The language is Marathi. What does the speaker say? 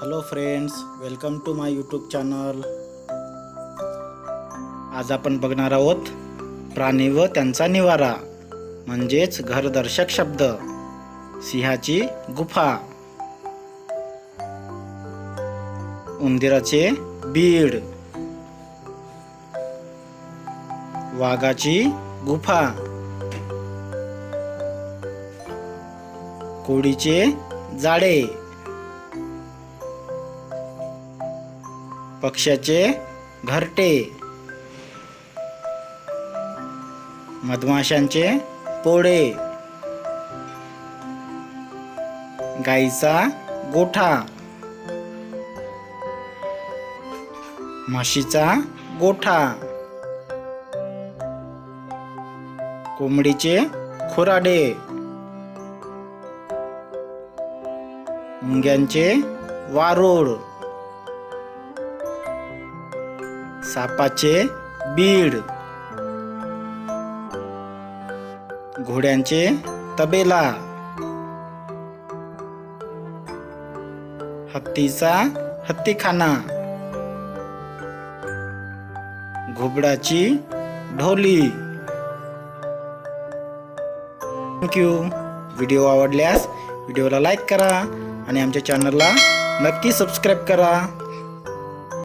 Hello friends welcome to my YouTube channel आज आपण बघणार आहोत प्राणी व त्यांचा निवारा म्हणजेच घरदर्शक शब्द सिंहाची गुफा. उंदीराचे बीड. वाघाची गुफा. कोडीचे जाडे. पक्ष्याचे घरटे. मधमाशांचे पोळे. गाईचा गोठा. म्हशीचा गोठा. कोंबडीचे खुराडे. मुंग्यांचे वारूळ. सापाचे बीड. घोड्यांचे तबेला. हत्तीचा हत्तीखाना. घुबडाची ढोली. थँक्यू व्हिडिओ आवडल्यास व्हिडिओला लाईक करा आणि आमच्या चॅनलला नक्की सबस्क्राईब करा.